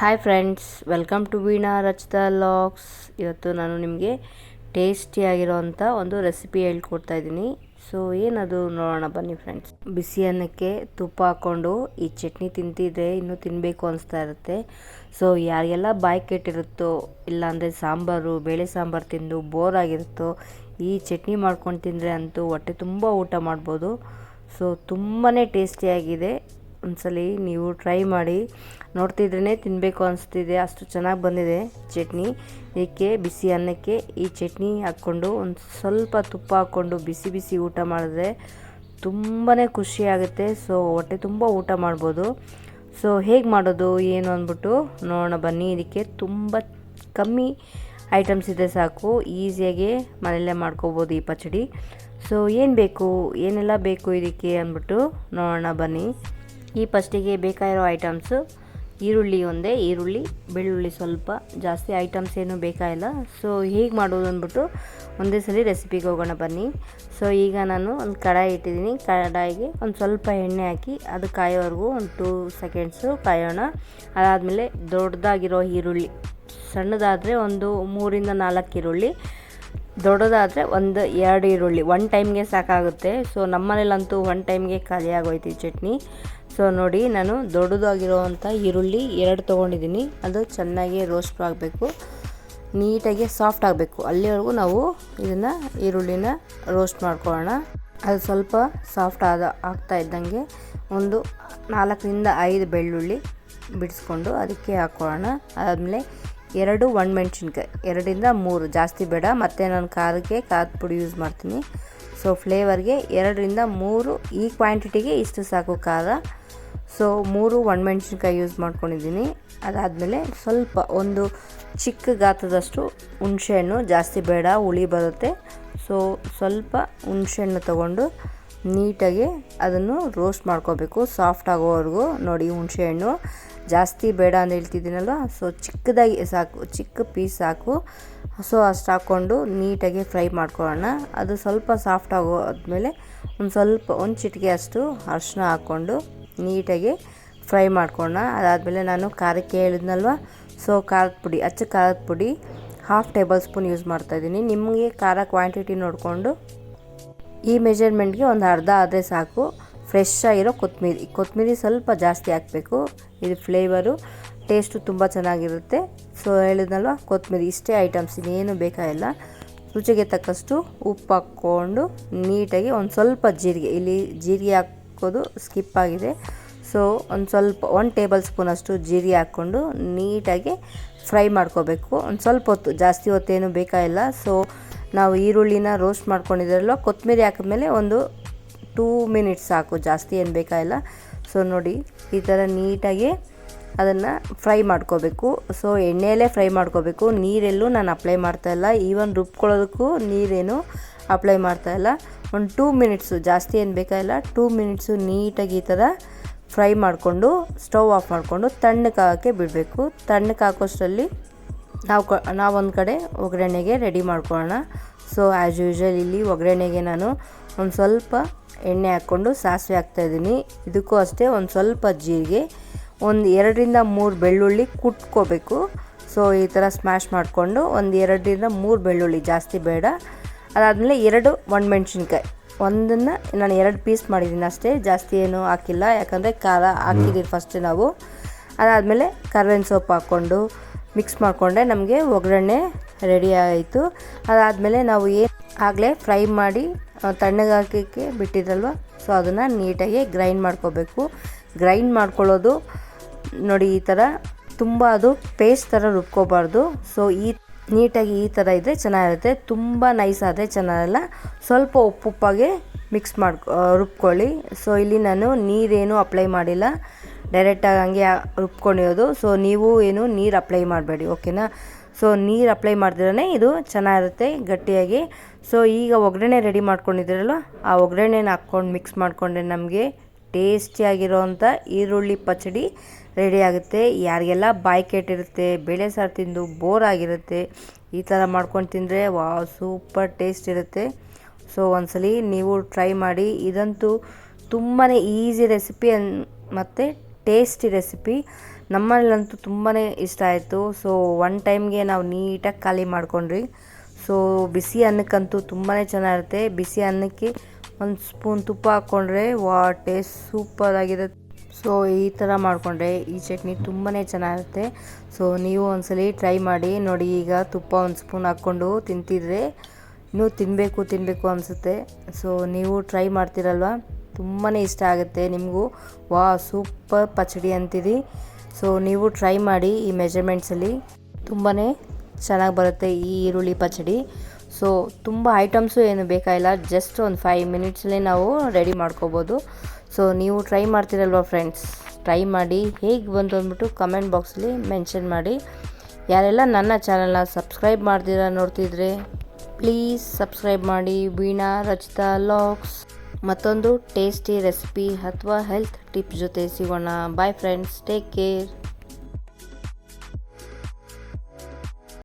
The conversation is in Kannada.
Hi friends welcome to Veena Rachita LOX ಇವತ್ತು ನಾನು ನಿಮಗೆ ಟೇಸ್ಟಿಯಾಗಿರೋವಂಥ ಒಂದು ರೆಸಿಪಿ ಹೇಳ್ಕೊಡ್ತಾ ಇದ್ದೀನಿ. ಸೊ ಏನದು ನೋಡೋಣ ಬನ್ನಿ ಫ್ರೆಂಡ್ಸ್ ಬಿಸಿ ಅನ್ನಕ್ಕೆ ತುಪ್ಪ ಹಾಕ್ಕೊಂಡು ಈ ಚಟ್ನಿ ತಿಂತಿದ್ರೆ ಇನ್ನೂ ತಿನ್ನಬೇಕು ಅನಿಸ್ತಾ ಇರುತ್ತೆ. ಸೊ ಯಾರಿಗೆಲ್ಲ ಬಾಯಿ ಕೆಟ್ಟಿರುತ್ತೋ, ಇಲ್ಲಾಂದರೆ ಸಾಂಬಾರು, ಬೇಳೆ ಸಾಂಬಾರು ತಿಂದು ಬೋರ್ ಆಗಿರುತ್ತೋ, ಈ ಚಟ್ನಿ ಮಾಡ್ಕೊಂಡು ತಿಂದರೆ ಅಂತೂ ಹೊಟ್ಟೆ ತುಂಬ ಊಟ ಮಾಡ್ಬೋದು. ಸೊ ತುಂಬಾ ಟೇಸ್ಟಿಯಾಗಿದೆ ಒಂದ್ಸಲಿ ನೀವು ಟ್ರೈ ಮಾಡಿ ನೋಡ್ತಿದ್ರೇ ತಿನ್ನಬೇಕು ಅನಿಸ್ತಿದೆ. ಅಷ್ಟು ಚೆನ್ನಾಗಿ ಬಂದಿದೆ ಚಟ್ನಿ. ಇದಕ್ಕೆ ಬಿಸಿ ಅನ್ನಕ್ಕೆ ಈ ಚಟ್ನಿ ಹಾಕ್ಕೊಂಡು ಒಂದು ಸ್ವಲ್ಪ ತುಪ್ಪ ಹಾಕ್ಕೊಂಡು ಬಿಸಿ ಬಿಸಿ ಊಟ ಮಾಡಿದ್ರೆ ತುಂಬಾ ಖುಷಿಯಾಗುತ್ತೆ ಸೊ ಹೊಟ್ಟೆ ತುಂಬ ಊಟ ಮಾಡ್ಬೋದು. ಸೊ ಹೇಗೆ ಮಾಡೋದು, ಏನು ಅಂದ್ಬಿಟ್ಟು ನೋಡೋಣ ಬನ್ನಿ. ಇದಕ್ಕೆ ತುಂಬ ಕಮ್ಮಿ ಐಟಮ್ಸ್ ಇದೆ ಸಾಕು. ಈಸಿಯಾಗಿ ಮನೆಯಲ್ಲೇ ಮಾಡ್ಕೋಬೋದು ಈ ಪಚಡಿ. ಸೊ ಏನು ಬೇಕು? ಏನೆಲ್ಲ ಬೇಕು ಇದಕ್ಕೆ ಅಂದ್ಬಿಟ್ಟು ನೋಡೋಣ ಬನ್ನಿ. ಈ ಫಸ್ಟಿಗೆ ಬೇಕಾಗಿರೋ ಐಟಮ್ಸು, ಈರುಳ್ಳಿ ಒಂದೇ, ಈರುಳ್ಳಿ, ಬೆಳ್ಳುಳ್ಳಿ ಸ್ವಲ್ಪ, ಜಾಸ್ತಿ ಐಟಮ್ಸ್ ಏನು ಬೇಕಾಗಿಲ್ಲ. ಸೊ ಹೀಗೆ ಮಾಡೋದು ಅಂದ್ಬಿಟ್ಟು ಒಂದೇ ಸಲ ರೆಸಿಪಿಗೆ ಹೋಗೋಣ ಬನ್ನಿ. ಸೊ ಈಗ ನಾನು ಒಂದು ಕಡಾಯಿ ಇಟ್ಟಿದ್ದೀನಿ. ಕಡಾಯಿಗೆ ಒಂದು ಸ್ವಲ್ಪ ಎಣ್ಣೆ ಹಾಕಿ ಅದು ಕಾಯೋವರೆಗೂ ಒಂದು ಟೂ ಸೆಕೆಂಡ್ಸು ಕಾಯೋಣ. ಅದಾದಮೇಲೆ ದೊಡ್ಡದಾಗಿರೋ ಈರುಳ್ಳಿ, ಸಣ್ಣದಾದರೆ ಒಂದು ಮೂರಿಂದ ನಾಲ್ಕು ಈರುಳ್ಳಿ, ದೊಡ್ಡದಾದರೆ ಒಂದು ಎರಡು ಈರುಳ್ಳಿ. ಒನ್ ಟೈಮ್ಗೆ ಸಾಕಾಗುತ್ತೆ. ಸೊ ನಮ್ಮನೇಲಂತೂ ಒನ್ ಟೈಮ್ಗೆ ಖಾಲಿ ಆಗೋಯ್ತು ಚಟ್ನಿ. ಸೊ ನೋಡಿ, ನಾನು ದೊಡ್ಡದಾಗಿರುವಂಥ ಈರುಳ್ಳಿ ಎರಡು ತೊಗೊಂಡಿದ್ದೀನಿ. ಅದು ಚೆನ್ನಾಗಿ ರೋಸ್ಟ್ ಆಗಬೇಕು. ನೀಟಾಗಿ ಸಾಫ್ಟ್ ಆಗಬೇಕು. ಅಲ್ಲಿವರೆಗೂ ನಾವು ಇದನ್ನು ಈರುಳ್ಳಿನ ರೋಸ್ಟ್ ಮಾಡ್ಕೊಳ್ಳೋಣ. ಅದು ಸ್ವಲ್ಪ ಸಾಫ್ಟ್ ಆದ, ಆಗ್ತಾ ಇದ್ದಂಗೆ ಒಂದು ನಾಲ್ಕರಿಂದ ಐದು ಬೆಳ್ಳುಳ್ಳಿ ಬಿಡಿಸ್ಕೊಂಡು ಅದಕ್ಕೆ ಹಾಕ್ಕೊಳ್ಳೋಣ ಅದಾದಮೇಲೆ ಎರಡು ಒಣಮೆಣ್ಸಿನ್ಕಾಯಿ, ಎರಡರಿಂದ ಮೂರು. ಜಾಸ್ತಿ ಬೇಡ, ಮತ್ತು ನಾನು ಖಾರಕ್ಕೆ ಖಾರದ ಪುಡಿ ಯೂಸ್ ಮಾಡ್ತೀನಿ. ಸೊ ಫ್ಲೇವರ್ಗೆ ಎರಡರಿಂದ ಮೂರು ಈ ಕ್ವಾಂಟಿಟಿಗೆ ಇಷ್ಟು ಸಾಕು ಖಾರ. ಸೊ ಮೂರು ಒಣಮೆಣ್ಸಿನ್ಕಾಯಿ ಯೂಸ್ ಮಾಡ್ಕೊಂಡಿದ್ದೀನಿ. ಅದಾದಮೇಲೆ ಸ್ವಲ್ಪ ಒಂದು ಚಿಕ್ಕ ಗಾತ್ರದಷ್ಟು ಹುಣಸೆಹಣ್ಣು, ಜಾಸ್ತಿ ಬೇಡ, ಹುಳಿ ಬರುತ್ತೆ. ಸೊ ಸ್ವಲ್ಪ ಹುಣಸೆಹಣ್ಣು ತೊಗೊಂಡು ನೀಟಾಗಿ ಅದನ್ನು ರೋಸ್ಟ್ ಮಾಡ್ಕೋಬೇಕು. ಸಾಫ್ಟ್ ಆಗೋವರೆಗೂ ನೋಡಿ ಹುಣಸೆಹಣ್ಣು. ಜಾಸ್ತಿ ಬೇಡ ಅಂತ ಹೇಳ್ತಿದ್ದೀನಲ್ವ? ಸೊ ಚಿಕ್ಕದಾಗಿ ಸಾಕು, ಚಿಕ್ಕ ಪೀಸ್ ಸಾಕು. ಸೊ ಅಷ್ಟು ಹಾಕ್ಕೊಂಡು ನೀಟಾಗಿ ಫ್ರೈ ಮಾಡ್ಕೊಳ್ಳೋಣ. ಅದು ಸ್ವಲ್ಪ ಸಾಫ್ಟ್ ಆಗೋದ್ಮೇಲೆ ಒಂದು ಸ್ವಲ್ಪ, ಒಂದು ಚಿಟಿಕೆ ಅಷ್ಟು ಅರಿಶಿನ ಹಾಕ್ಕೊಂಡು ನೀಟಾಗಿ ಫ್ರೈ ಮಾಡ್ಕೊಳ್ಳೋಣ. ಅದಾದಮೇಲೆ ನಾನು ಖಾರಕ್ಕೆ ಹೇಳಿದ್ನಲ್ವ? ಸೊ ಖಾರದ ಪುಡಿ, ಅಚ್ಚ ಖಾರದ ಪುಡಿ ಹಾಫ್ ಟೇಬಲ್ ಸ್ಪೂನ್ ಯೂಸ್ ಮಾಡ್ತಾಯಿದ್ದೀನಿ ನಿಮಗೆ ಖಾರ ಕ್ವಾಂಟಿಟಿ ನೋಡಿಕೊಂಡು ಈ ಮೆಜರ್ಮೆಂಟ್ಗೆ ಒಂದು ಅರ್ಧ ಆದರೆ ಸಾಕು. ಫ್ರೆಶ್ ಆಗಿರೋ ಕೊತ್ತಂಬರಿ ಕೊತ್ತಂಬರಿ ಸ್ವಲ್ಪ ಜಾಸ್ತಿ ಹಾಕಬೇಕು. ಇದು ಫ್ಲೇವರು ಟೇಸ್ಟು ತುಂಬ ಚೆನ್ನಾಗಿರುತ್ತೆ. ಸೊ ಹೇಳಿದ್ನಲ್ವ? ಕೊತ್ತಂಬರಿ ಇಷ್ಟೇ ಐಟಮ್ಸ್ ಇನ್ನೇನು ಬೇಕಾಗಿಲ್ಲ ರುಚಿಗೆ ತಕ್ಕಷ್ಟು ಉಪ್ಪು ಹಾಕ್ಕೊಂಡು ನೀಟಾಗಿ ಒಂದು ಸ್ವಲ್ಪ ಜೀರಿಗೆ. ಇಲ್ಲಿ ಜೀರಿಗೆ ಹಾಕೋದು ಸ್ಕಿಪ್ ಆಗಿದೆ. ಸೊ ಒಂದು ಸ್ವಲ್ಪ, ಒಂದು ಟೇಬಲ್ ಸ್ಪೂನ್ ಅಷ್ಟು ಜೀರಿಗೆ ಹಾಕ್ಕೊಂಡು ನೀಟಾಗಿ ಫ್ರೈ ಮಾಡ್ಕೋಬೇಕು. ಒಂದು ಸ್ವಲ್ಪ ಹೊತ್ತು, ಜಾಸ್ತಿ ಹೊತ್ತೇನು ಬೇಕಾಗಿಲ್ಲ ಸೊ ನಾವು ಈರುಳ್ಳಿನ ರೋಸ್ಟ್ ಮಾಡ್ಕೊಂಡಿದ್ರಲ್ವ? ಕೊತ್ತಂಬರಿ ಹಾಕಿದ್ಮೇಲೆ ಒಂದು ಟೂ ಮಿನಿಟ್ಸ್ ಸಾಕು. ಜಾಸ್ತಿ ಏನು ಬೇಕಾಗಿಲ್ಲ ಸೊ ನೋಡಿ, ಈ ಥರ ನೀಟಾಗಿ ಅದನ್ನು ಫ್ರೈ ಮಾಡ್ಕೋಬೇಕು. ಸೊ ಎಣ್ಣೆಯಲ್ಲೇ ಫ್ರೈ ಮಾಡ್ಕೋಬೇಕು. ನೀರೆಲ್ಲೂ ನಾನು ಅಪ್ಲೈ ಮಾಡ್ತಾಯಿಲ್ಲ ಈವನ್ ರುಬ್ಕೊಳ್ಳೋದಕ್ಕೂ ನೀರೇನು ಅಪ್ಲೈ ಮಾಡ್ತಾಯಿಲ್ಲ ಒಂದು ಟೂ ಮಿನಿಟ್ಸು ಜಾಸ್ತಿ ಏನು ಬೇಕಾಗಿಲ್ಲ ಟೂ ಮಿನಿಟ್ಸು ನೀಟಾಗಿ ಈ ಥರ ಫ್ರೈ ಮಾಡಿಕೊಂಡು, ಸ್ಟವ್ ಆಫ್ ಮಾಡಿಕೊಂಡು ತಣ್ಣಕ್ಕೆ ಹಾಕೋಕ್ಕೆ ಬಿಡಬೇಕು. ತಣ್ಣಕ್ಕೆ ಹಾಕೋಷ್ಟರಲ್ಲಿ ನಾವು ಕ ನಾವೊಂದು ಕಡೆ ಒಗ್ಗರಣೆಗೆ ರೆಡಿ ಮಾಡ್ಕೊಳ್ಳೋಣ. ಸೊ ಆ್ಯಸ್ ಯೂಶ್ವಲ್ ಇಲ್ಲಿ ಒಗ್ಗರಣೆಗೆ ನಾನು ಒಂದು ಸ್ವಲ್ಪ ಎಣ್ಣೆ ಹಾಕ್ಕೊಂಡು ಸಾಸಿವೆ ಹಾಕ್ತಾಯಿದ್ದೀನಿ ಇದಕ್ಕೂ ಅಷ್ಟೇ ಒಂದು ಸ್ವಲ್ಪ ಜೀರಿಗೆ, ಒಂದು ಎರಡರಿಂದ ಮೂರು ಬೆಳ್ಳುಳ್ಳಿ ಕುಟ್ಕೋಬೇಕು. ಸೊ ಈ ಥರ ಸ್ಮ್ಯಾಶ್ ಮಾಡಿಕೊಂಡು ಒಂದು ಎರಡರಿಂದ ಮೂರು ಬೆಳ್ಳುಳ್ಳಿ ಜಾಸ್ತಿ ಬೇಡ. ಅದಾದಮೇಲೆ ಎರಡು ಒಣಮೆಣ್ಸಿನ್ಕಾಯಿ. ಒಂದನ್ನು ನಾನು ಎರಡು ಪೀಸ್ ಮಾಡಿದ್ದೀನಿ ಅಷ್ಟೇ ಜಾಸ್ತಿ ಏನು ಹಾಕಿಲ್ಲ. ಯಾಕಂದರೆ ಖಾರ ಹಾಕಿದ್ದೀವಿ ಫಸ್ಟ್ ನಾವು. ಅದಾದಮೇಲೆ ಕರ್ಬೇವಿನ ಸೊಪ್ಪು ಹಾಕ್ಕೊಂಡು ಮಿಕ್ಸ್ ಮಾಡಿಕೊಂಡೆ ನಮಗೆ ಒಗ್ಗರಣೆ ರೆಡಿ ಆಯಿತು. ಅದಾದಮೇಲೆ ನಾವು ಏನು ಆಗಲೇ ಫ್ರೈ ಮಾಡಿ ತಣ್ಣಗೆ ಹಾಕಕ್ಕೆ ಬಿಟ್ಟಿದ್ರಲ್ವ? ಸೊ ಅದನ್ನು ನೀಟಾಗಿ ಗ್ರೈಂಡ್ ಮಾಡ್ಕೋಬೇಕು. ಗ್ರೈಂಡ್ ಮಾಡ್ಕೊಳ್ಳೋದು ನೋಡಿ ಈ ಥರ ತುಂಬ ಅದು ಪೇಸ್ಟ್ ಥರ ರುಬ್ಕೋಬಾರ್ದು. ಸೊ ಈ ನೀಟಾಗಿ ಈ ಥರ ಇದ್ದರೆ ಚೆನ್ನಾಗಿರುತ್ತೆ. ತುಂಬ ನೈಸ್ ಆದರೆ ಚೆನ್ನಾಗಿರಲ್ಲ. ಸ್ವಲ್ಪ ಉಪ್ಪುಪ್ಪಾಗೆ ಮಿಕ್ಸ್ ಮಾಡ್ಕೊ ರುಬ್ಕೊಳ್ಳಿ. ಸೊ ಇಲ್ಲಿ ನಾನು ನೀರೇನು ಅಪ್ಲೈ ಮಾಡಿಲ್ಲ. ಡೈರೆಕ್ಟಾಗಿ ಹಂಗೆ ರುಬ್ಕೊಂಡಿರೋದು. ಸೊ ನೀವು ಏನು ನೀರು ಅಪ್ಲೈ ಮಾಡಬೇಡಿ ಓಕೆನಾ ಸೊ ನೀರು ಅಪ್ಲೈ ಮಾಡಿದ್ರೇ ಇದು ಚೆನ್ನಾಗಿರುತ್ತೆ ಗಟ್ಟಿಯಾಗಿ. ಸೊ ಈಗ ಒಗ್ಗರಣೆ ರೆಡಿ ಮಾಡ್ಕೊಂಡಿದ್ದೀರಲ್ವ? ಆ ಒಗ್ಗರಣೆನ ಹಾಕ್ಕೊಂಡು ಮಿಕ್ಸ್ ಮಾಡಿಕೊಂಡ್ರೆ ನಮಗೆ ಟೇಸ್ಟಿಯಾಗಿರೋವಂಥ ಈರುಳ್ಳಿ ಪಚಡಿ ರೆಡಿ ಆಗುತ್ತೆ. ಯಾರಿಗೆಲ್ಲ ಬಾಯಿ ಕೆಟ್ಟಿರುತ್ತೆ, ಬೇಳೆ ಸಾರು ತಿಂದು ಬೋರ್ ಆಗಿರುತ್ತೆ, ಈ ಥರ ಮಾಡ್ಕೊಂಡು ತಿಂದರೆ ವಾ ಸೂಪರ್ ಟೇಸ್ಟ್ ಇರುತ್ತೆ. ಸೊ ಒಂದ್ಸಲಿ ನೀವು ಟ್ರೈ ಮಾಡಿ, ಇದಂತೂ ತುಂಬಾ ಈಸಿ ರೆಸಿಪಿ ಅನ್, ಮತ್ತು ಟೇಸ್ಟಿ ರೆಸಿಪಿ ನಮ್ಮಲ್ಲಂತೂ ತುಂಬಾ ಇಷ್ಟ ಆಯಿತು. ಸೊ ಒನ್ ಟೈಮ್ಗೆ ನಾವು ನೀಟಾಗಿ ಖಾಲಿ ಮಾಡ್ಕೊಂಡ್ರಿ ಸೊ ಬಿಸಿ ಅನ್ನಕ್ಕಂತೂ ತುಂಬಾ ಚೆನ್ನಾಗಿರುತ್ತೆ. ಬಿಸಿ ಅನ್ನಕ್ಕೆ ಒಂದು ಸ್ಪೂನ್ ತುಪ್ಪ ಹಾಕ್ಕೊಂಡ್ರೆ ವಾ ಟೇಸ್ಟ್ ಸೂಪರ್ ಆಗಿರುತ್ತೆ ಸೊ ಈ ಥರ ಮಾಡಿಕೊಂಡ್ರೆ ಈ ಚಟ್ನಿ ತುಂಬಾ ಚೆನ್ನಾಗಿರುತ್ತೆ ಸೊ ನೀವು ಒಂದ್ಸಲಿ ಟ್ರೈ ಮಾಡಿ, ನೋಡಿ ಈಗ ತುಪ್ಪ ಒಂದು ಸ್ಪೂನ್ ಹಾಕ್ಕೊಂಡು ತಿಂತಿದ್ರೆ ಇನ್ನೂ ತಿನ್ನಬೇಕು ತಿನ್ನಬೇಕು ಅನಿಸುತ್ತೆ. ಸೊ ನೀವು ಟ್ರೈ ಮಾಡ್ತೀರಲ್ವ? ತುಂಬಾ ಇಷ್ಟ ಆಗುತ್ತೆ ನಿಮಗೂ. ವಾ ಸೂಪರ್ ಪಚಡಿ ಅಂತೀರಿ. ಸೊ ನೀವು ಟ್ರೈ ಮಾಡಿ ಈ ಮೆಜರ್ಮೆಂಟ್ಸಲ್ಲಿ ತುಂಬಾ ಚೆನ್ನಾಗಿ ಬರುತ್ತೆ ಈ ಈರುಳ್ಳಿ ಪಚಡಿ. ಸೊ ತುಂಬ ಐಟಮ್ಸು ಏನು ಬೇಕಾಗಿಲ್ಲ ಜಸ್ಟ್ ಒಂದು ಫೈವ್ ಮಿನಿಟ್ಸಲ್ಲಿ ನಾವು ರೆಡಿ ಮಾಡ್ಕೋಬೋದು. ಸೊ ನೀವು ಟ್ರೈ ಮಾಡ್ತೀರಲ್ವ ಫ್ರೆಂಡ್ಸ್ ಟ್ರೈ ಮಾಡಿ, ಹೇಗೆ ಬಂತು ಅಂದ್ಬಿಟ್ಟು ಕಮೆಂಟ್ ಬಾಕ್ಸಲ್ಲಿ ಮೆನ್ಷನ್ ಮಾಡಿ. ಯಾರೆಲ್ಲ ನನ್ನ ಚಾನಲ್ನ ಸಬ್ಸ್ಕ್ರೈಬ್ ಮಾಡ್ತೀರಾ ನೋಡ್ತಿದ್ರೆ ಪ್ಲೀಸ್ ಸಬ್ಸ್ಕ್ರೈಬ್ ಮಾಡಿ. ವೀಣಾ, ರಚಿತಾ ಲಾಕ್ಸ್ ಮತ್ತೊಂದು ಟೇಸ್ಟಿ ರೆಸಿಪಿ ಅಥವಾ ಹೆಲ್ತ್ ಟಿಪ್ಸ್ ಜೊತೆ ಸಿಗೋಣ. Bye friends take care